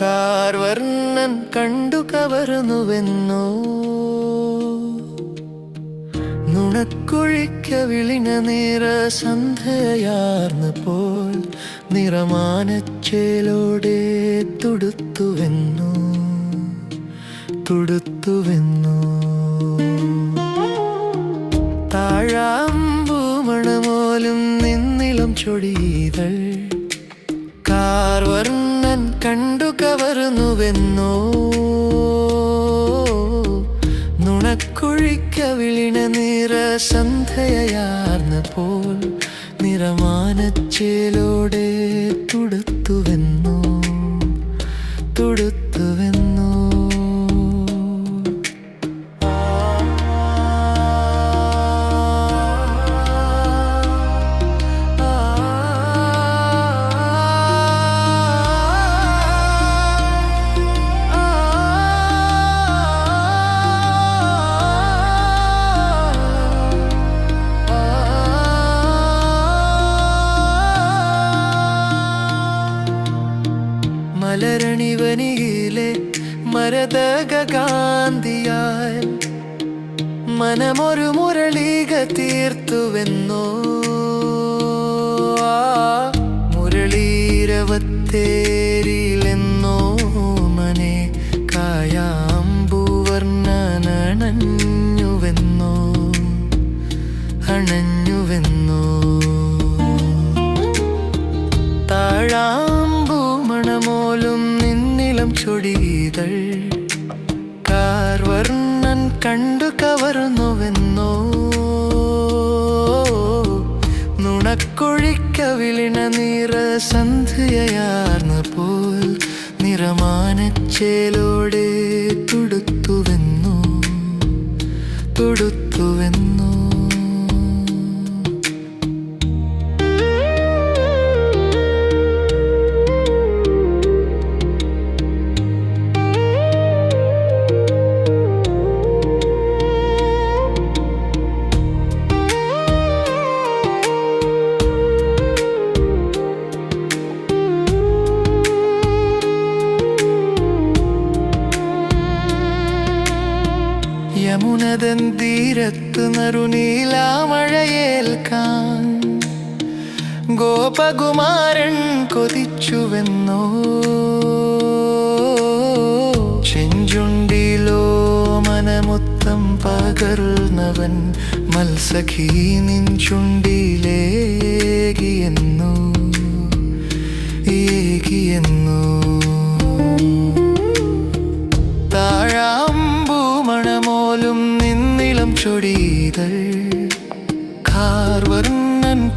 കാർവർണൻ കണ്ടു കവർന്നുവെന്നോ? നുണക്കുഴിക്ക വിളിന നിറ സന്ധ്യയാർന്നു പോൽ നിറമാനച്ചേലോടെ തുടുത്തുവെന്നു തുടുത്തുവെന്നു. താഴാമ്പൂമണമോലും നിന്നിളം ചൊടിയതൾ കാർവർണൻ കണ്ടു കവർന്നുവെന്നോ നുണക്കുഴിക്ക വിളിന നിറ പോൽ നിറമാനച്ചേലോടെ തുടുത്തുവെന്നു? മലരണിവനിയിലെ മരതകാന്തിയാൽ മനമൊരു മുരളിക തീർത്തുവെന്നോ? ആ മുരളീരവത്തേരിയിലെന്നോ കാർവർണൻ കണ്ടു കവർന്നുവെന്നോ? നുണക്കൊഴിക്ക വിളിന നിറ സന്ധ്യയാർന്ന പോൽ നിറമാനച്ചേലോടെ തുടുത്തുവെന്നു. തുടുത്തുവെന്നു യമുനതൻ തീരത്ത് നറുനീലാമഴയേൽക്കാൻ ഗോപകുമാരൻ കൊതിച്ചുവെന്നോ? ചെഞ്ചുണ്ടിലോ മനമൊത്തം പകർന്നവൻ മത്സഖീ നിൻ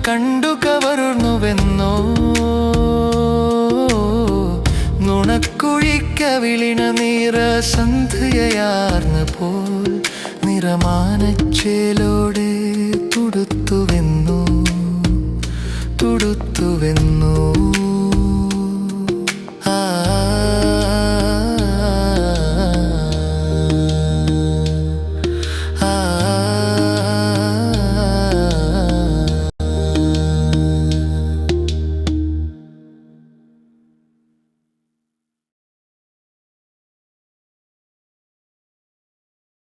കണ്ടു കവർന്നുവെന്നോ നുണക്കുഴിക്ക വിളിണ നിറ സന്ധ്യയാർന്ന പോൽ നിറമാനച്ചേലോടെ തുടുത്തുവെന്നു തുടുത്തുവെന്നു.